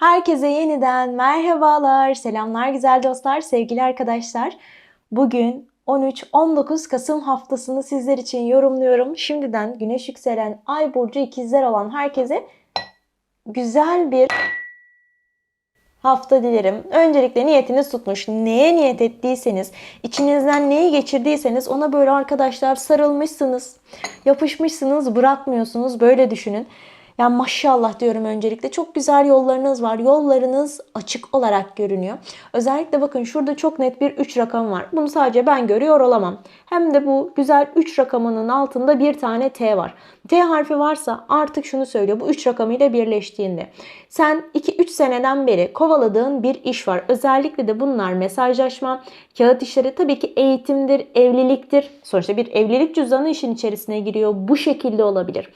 Herkese yeniden merhabalar, selamlar güzel dostlar, sevgili arkadaşlar. Bugün 13-19 Kasım haftasını sizler için yorumluyorum. Şimdiden güneş yükselen ay burcu ikizler olan herkese güzel bir hafta dilerim. Öncelikle niyetiniz tutmuş. Neye niyet ettiyseniz, içinizden neyi geçirdiyseniz ona böyle arkadaşlar sarılmışsınız. Yapışmışsınız, bırakmıyorsunuz. Böyle düşünün. Yani maşallah diyorum öncelikle. Çok güzel yollarınız var. Yollarınız açık olarak görünüyor. Özellikle bakın şurada çok net bir 3 rakam var. Bunu sadece ben görüyor olamam. Hem de bu güzel 3 rakamının altında bir tane T var. T harfi varsa artık şunu söylüyor. Bu 3 rakamıyla birleştiğinde. Sen 2-3 seneden beri kovaladığın bir iş var. Özellikle de bunlar mesajlaşma, kağıt işleri tabii ki eğitimdir, evliliktir. Sonuçta bir evlilik cüzdanı işin içerisine giriyor. Bu şekilde olabilir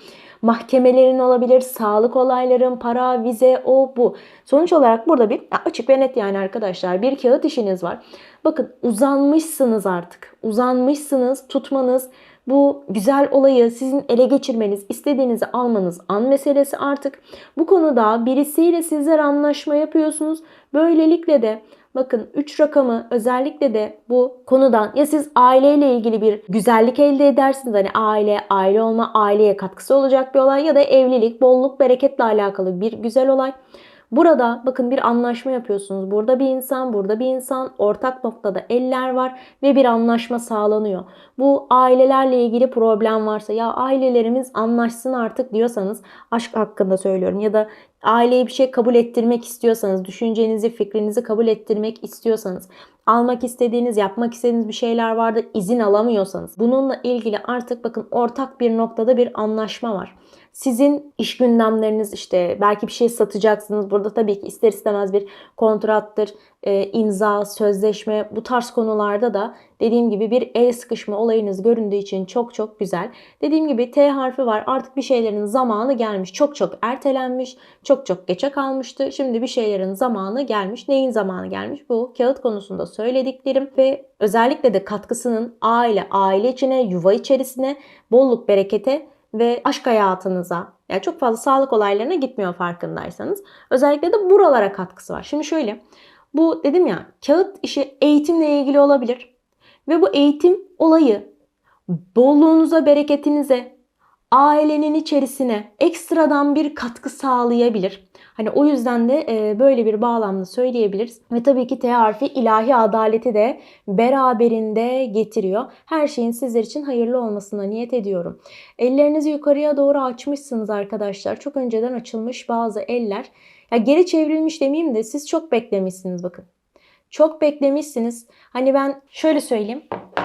mahkemelerin olabilir, sağlık olayların, para, vize, o bu. Sonuç olarak burada bir açık ve net yani arkadaşlar bir kağıt işiniz var. Bakın uzanmışsınız artık. Uzanmışsınız, tutmanız, bu güzel olayı sizin ele geçirmeniz, istediğinizi almanız an meselesi artık. Bu konuda birisiyle sizler anlaşma yapıyorsunuz. Böylelikle de Bakın 3 rakamı özellikle de bu konudan ya siz aileyle ilgili bir güzellik elde edersiniz. Hani aile, aile olma, aileye katkısı olacak bir olay ya da evlilik, bolluk, bereketle alakalı bir güzel olay. Burada bakın bir anlaşma yapıyorsunuz. Burada bir insan, burada bir insan, ortak noktada eller var ve bir anlaşma sağlanıyor. Bu ailelerle ilgili problem varsa ya ailelerimiz anlaşsın artık diyorsanız aşk hakkında söylüyorum ya da aileye bir şey kabul ettirmek istiyorsanız, düşüncenizi, fikrinizi kabul ettirmek istiyorsanız, almak istediğiniz, yapmak istediğiniz bir şeyler vardı, izin alamıyorsanız bununla ilgili artık bakın ortak bir noktada bir anlaşma var. Sizin iş gündemleriniz işte belki bir şey satacaksınız. Burada tabii ki ister istemez bir kontrattır, e, imza, sözleşme bu tarz konularda da dediğim gibi bir el sıkışma olayınız göründüğü için çok çok güzel. Dediğim gibi T harfi var. Artık bir şeylerin zamanı gelmiş. Çok çok ertelenmiş. Çok çok geçe kalmıştı. Şimdi bir şeylerin zamanı gelmiş. Neyin zamanı gelmiş? Bu kağıt konusunda söylediklerim ve özellikle de katkısının aile, aile içine, yuva içerisine, bolluk, berekete ve aşk hayatınıza yani çok fazla sağlık olaylarına gitmiyor farkındaysanız. Özellikle de buralara katkısı var. Şimdi şöyle bu dedim ya kağıt işi eğitimle ilgili olabilir. Ve bu eğitim olayı bolluğunuza, bereketinize, ailenin içerisine ekstradan bir katkı sağlayabilir. Hani o yüzden de e, böyle bir bağlamda söyleyebiliriz. Ve tabii ki T ilahi adaleti de beraberinde getiriyor. Her şeyin sizler için hayırlı olmasına niyet ediyorum. Ellerinizi yukarıya doğru açmışsınız arkadaşlar. Çok önceden açılmış bazı eller. Ya geri çevrilmiş demeyeyim de siz çok beklemişsiniz bakın. Çok beklemişsiniz. Hani ben şöyle söyleyeyim.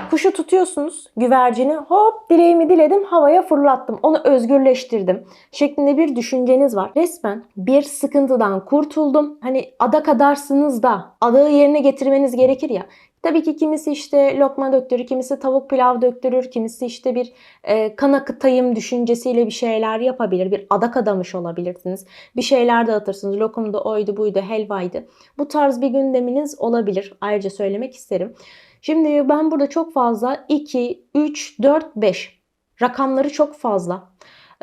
Kuşu tutuyorsunuz güvercini hop dileğimi diledim havaya fırlattım. Onu özgürleştirdim şeklinde bir düşünceniz var. Resmen bir sıkıntıdan kurtuldum. Hani ada kadarsınız da adağı yerine getirmeniz gerekir ya. Tabii ki kimisi işte lokma döktürür, kimisi tavuk pilav döktürür, kimisi işte bir e, kan akıtayım düşüncesiyle bir şeyler yapabilir. Bir adak adamış olabilirsiniz. Bir şeyler dağıtırsınız. Lokumda oydu buydu, helvaydı. Bu tarz bir gündeminiz olabilir. Ayrıca söylemek isterim. Şimdi ben burada çok fazla 2, 3, 4, 5 rakamları çok fazla.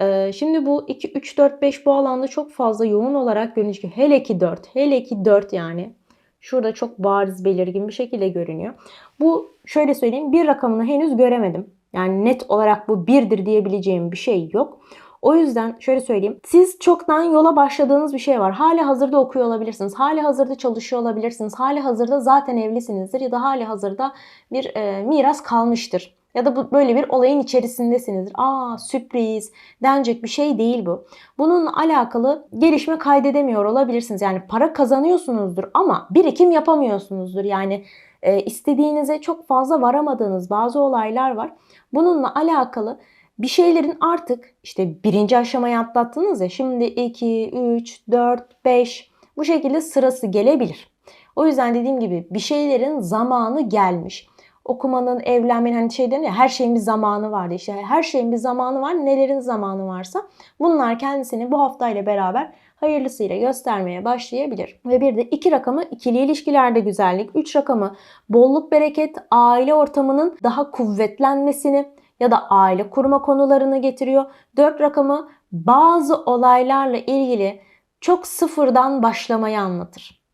Ee, şimdi bu 2, 3, 4, 5 bu alanda çok fazla yoğun olarak görünüyor. Hele ki 4. Hele ki 4 yani. Şurada çok bariz belirgin bir şekilde görünüyor. Bu şöyle söyleyeyim bir rakamını henüz göremedim. Yani net olarak bu birdir diyebileceğim bir şey yok. O yüzden şöyle söyleyeyim. Siz çoktan yola başladığınız bir şey var. Hali hazırda okuyor olabilirsiniz. Hali hazırda çalışıyor olabilirsiniz. Hali hazırda zaten evlisinizdir ya da hali hazırda bir e, miras kalmıştır. Ya da bu böyle bir olayın içerisindesinizdir. Aa sürpriz denecek bir şey değil bu. Bununla alakalı gelişme kaydedemiyor olabilirsiniz. Yani para kazanıyorsunuzdur ama birikim yapamıyorsunuzdur. Yani e, istediğinize çok fazla varamadığınız bazı olaylar var. Bununla alakalı bir şeylerin artık işte birinci aşamayı atlattınız ya şimdi 2, 3, 4, 5 bu şekilde sırası gelebilir. O yüzden dediğim gibi bir şeylerin zamanı gelmiş. Okumanın, evlenmenin hani şey ya her şeyin bir zamanı vardı işte her şeyin bir zamanı var nelerin zamanı varsa bunlar kendisini bu haftayla beraber hayırlısıyla göstermeye başlayabilir. Ve bir de iki rakamı ikili ilişkilerde güzellik, üç rakamı bolluk bereket, aile ortamının daha kuvvetlenmesini, ya da aile kurma konularını getiriyor. 4 rakamı bazı olaylarla ilgili çok sıfırdan başlamayı anlatır.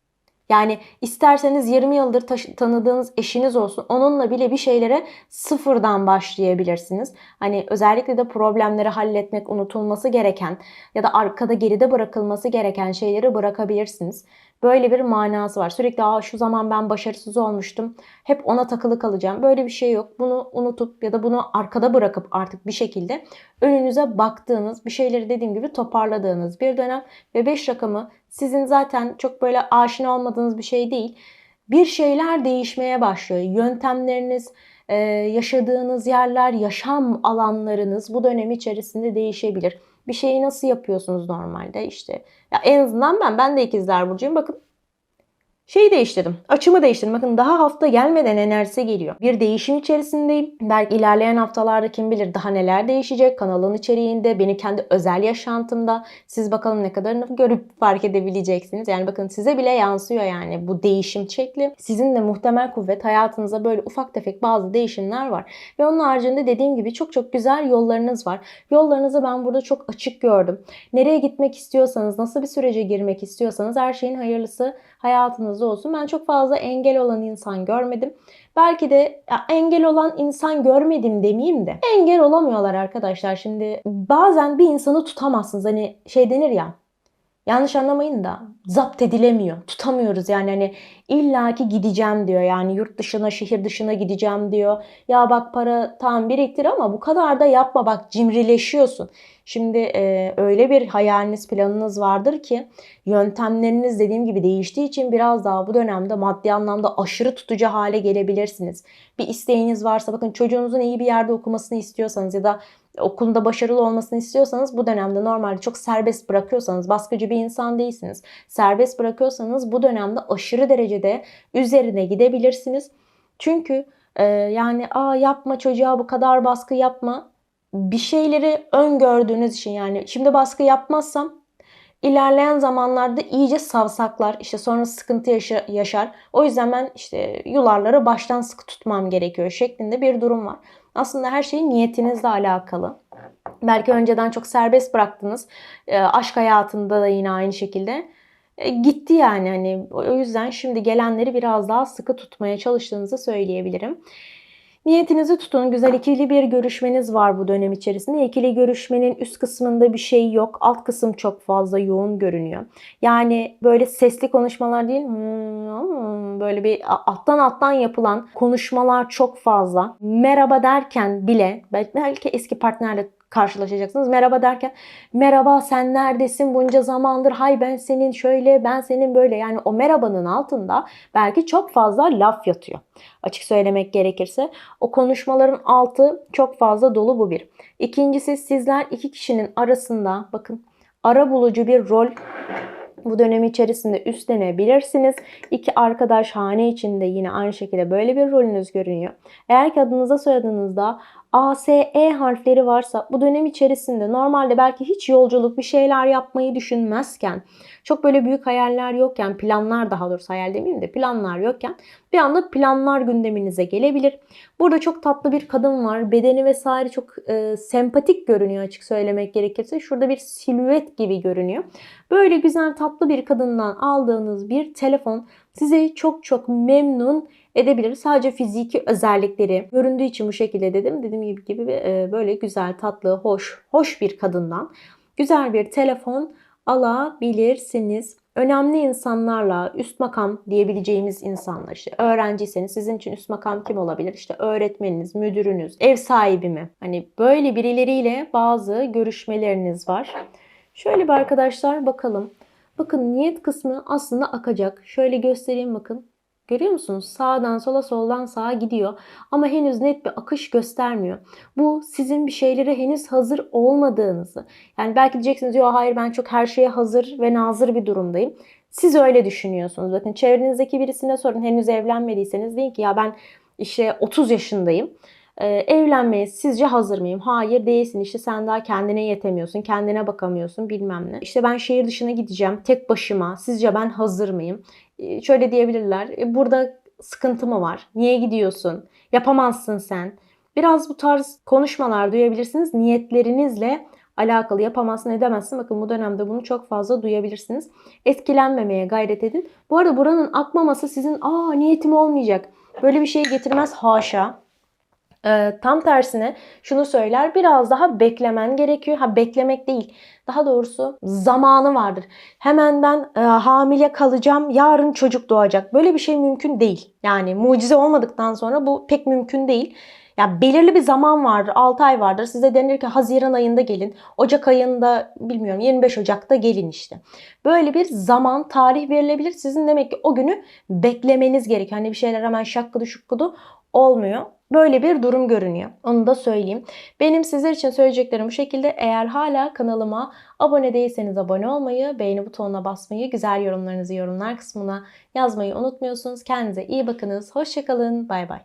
Yani isterseniz 20 yıldır tanıdığınız eşiniz olsun. Onunla bile bir şeylere sıfırdan başlayabilirsiniz. Hani özellikle de problemleri halletmek, unutulması gereken ya da arkada geride bırakılması gereken şeyleri bırakabilirsiniz. Böyle bir manası var. Sürekli Aa, şu zaman ben başarısız olmuştum. Hep ona takılı kalacağım. Böyle bir şey yok. Bunu unutup ya da bunu arkada bırakıp artık bir şekilde önünüze baktığınız, bir şeyleri dediğim gibi toparladığınız bir dönem ve 5 rakamı sizin zaten çok böyle aşina olmadığınız bir şey değil. Bir şeyler değişmeye başlıyor. Yöntemleriniz, e, yaşadığınız yerler, yaşam alanlarınız bu dönem içerisinde değişebilir. Bir şeyi nasıl yapıyorsunuz normalde işte. Ya en azından ben, ben de ikizler burcuyum. Bakın Şeyi değiştirdim. Açımı değiştirdim. Bakın daha hafta gelmeden enerjisi geliyor. Bir değişim içerisindeyim. Belki ilerleyen haftalarda kim bilir daha neler değişecek. Kanalın içeriğinde, benim kendi özel yaşantımda. Siz bakalım ne kadarını görüp fark edebileceksiniz. Yani bakın size bile yansıyor yani bu değişim şekli. Sizin de muhtemel kuvvet hayatınıza böyle ufak tefek bazı değişimler var. Ve onun haricinde dediğim gibi çok çok güzel yollarınız var. Yollarınızı ben burada çok açık gördüm. Nereye gitmek istiyorsanız, nasıl bir sürece girmek istiyorsanız her şeyin hayırlısı hayatınızda olsun. Ben çok fazla engel olan insan görmedim. Belki de engel olan insan görmedim demeyeyim de. Engel olamıyorlar arkadaşlar. Şimdi bazen bir insanı tutamazsınız. Hani şey denir ya. Yanlış anlamayın da zapt edilemiyor. Tutamıyoruz yani hani illaki gideceğim diyor. Yani yurt dışına, şehir dışına gideceğim diyor. Ya bak para tam biriktir ama bu kadar da yapma bak cimrileşiyorsun. Şimdi e, öyle bir hayaliniz, planınız vardır ki yöntemleriniz dediğim gibi değiştiği için biraz daha bu dönemde maddi anlamda aşırı tutucu hale gelebilirsiniz. Bir isteğiniz varsa bakın çocuğunuzun iyi bir yerde okumasını istiyorsanız ya da okulunda başarılı olmasını istiyorsanız bu dönemde normalde çok serbest bırakıyorsanız baskıcı bir insan değilsiniz. Serbest bırakıyorsanız bu dönemde aşırı derecede üzerine gidebilirsiniz. Çünkü e, yani aa yapma çocuğa bu kadar baskı yapma bir şeyleri öngördüğünüz için yani şimdi baskı yapmazsam ilerleyen zamanlarda iyice savsaklar işte sonra sıkıntı yaşa- yaşar. O yüzden ben işte yularları baştan sıkı tutmam gerekiyor şeklinde bir durum var. Aslında her şey niyetinizle alakalı. Belki önceden çok serbest bıraktınız. E, aşk hayatında da yine aynı şekilde. E, gitti yani hani o yüzden şimdi gelenleri biraz daha sıkı tutmaya çalıştığınızı söyleyebilirim. Niyetinizi tutun. Güzel ikili bir görüşmeniz var bu dönem içerisinde. İkili görüşmenin üst kısmında bir şey yok. Alt kısım çok fazla yoğun görünüyor. Yani böyle sesli konuşmalar değil, hmm, böyle bir alttan alttan yapılan konuşmalar çok fazla. Merhaba derken bile belki eski partnerle karşılaşacaksınız. Merhaba derken merhaba sen neredesin bunca zamandır hay ben senin şöyle ben senin böyle yani o merhabanın altında belki çok fazla laf yatıyor. Açık söylemek gerekirse o konuşmaların altı çok fazla dolu bu bir. İkincisi sizler iki kişinin arasında bakın ara bulucu bir rol bu dönem içerisinde üstlenebilirsiniz. İki arkadaş hane içinde yine aynı şekilde böyle bir rolünüz görünüyor. Eğer ki adınıza soyadınızda A, S, E harfleri varsa bu dönem içerisinde normalde belki hiç yolculuk bir şeyler yapmayı düşünmezken çok böyle büyük hayaller yokken planlar daha doğrusu hayal demeyeyim de planlar yokken bir anda planlar gündeminize gelebilir. Burada çok tatlı bir kadın var. Bedeni vesaire çok e, sempatik görünüyor açık söylemek gerekirse. Şurada bir silüet gibi görünüyor. Böyle güzel tatlı bir kadından aldığınız bir telefon sizi çok çok memnun edebilir. Sadece fiziki özellikleri göründüğü için bu şekilde dedim. Dediğim gibi e, böyle güzel, tatlı, hoş, hoş bir kadından güzel bir telefon alabilirsiniz. Önemli insanlarla üst makam diyebileceğimiz insanlar işte öğrenciyseniz sizin için üst makam kim olabilir? İşte öğretmeniniz, müdürünüz, ev sahibi mi? Hani böyle birileriyle bazı görüşmeleriniz var. Şöyle bir arkadaşlar bakalım. Bakın niyet kısmı aslında akacak. Şöyle göstereyim bakın. Görüyor musunuz? Sağdan sola soldan sağa gidiyor ama henüz net bir akış göstermiyor. Bu sizin bir şeylere henüz hazır olmadığınızı. Yani belki diyeceksiniz yok hayır ben çok her şeye hazır ve nazır bir durumdayım. Siz öyle düşünüyorsunuz. Bakın çevrenizdeki birisine sorun henüz evlenmediyseniz deyin ki ya ben işte 30 yaşındayım. Ee, evlenmeye sizce hazır mıyım? Hayır değilsin işte sen daha kendine yetemiyorsun, kendine bakamıyorsun bilmem ne. İşte ben şehir dışına gideceğim tek başıma. Sizce ben hazır mıyım? Ee, şöyle diyebilirler. E, burada sıkıntı mı var? Niye gidiyorsun? Yapamazsın sen. Biraz bu tarz konuşmalar duyabilirsiniz. Niyetlerinizle alakalı yapamazsın edemezsin. Bakın bu dönemde bunu çok fazla duyabilirsiniz. Etkilenmemeye gayret edin. Bu arada buranın akmaması sizin aa niyetim olmayacak. Böyle bir şey getirmez haşa. Ee, tam tersine şunu söyler biraz daha beklemen gerekiyor. Ha beklemek değil. Daha doğrusu zamanı vardır. Hemen ben e, hamile kalacağım, yarın çocuk doğacak. Böyle bir şey mümkün değil. Yani mucize olmadıktan sonra bu pek mümkün değil. Ya belirli bir zaman vardır, 6 ay vardır. Size denir ki Haziran ayında gelin, Ocak ayında bilmiyorum 25 Ocak'ta gelin işte. Böyle bir zaman, tarih verilebilir. Sizin demek ki o günü beklemeniz gerekiyor. Hani bir şeyler hemen şakkıdı şukkudu olmuyor. Böyle bir durum görünüyor. Onu da söyleyeyim. Benim sizler için söyleyeceklerim bu şekilde. Eğer hala kanalıma abone değilseniz abone olmayı, beğeni butonuna basmayı, güzel yorumlarınızı yorumlar kısmına yazmayı unutmuyorsunuz. Kendinize iyi bakınız. Hoşçakalın. Bay bay.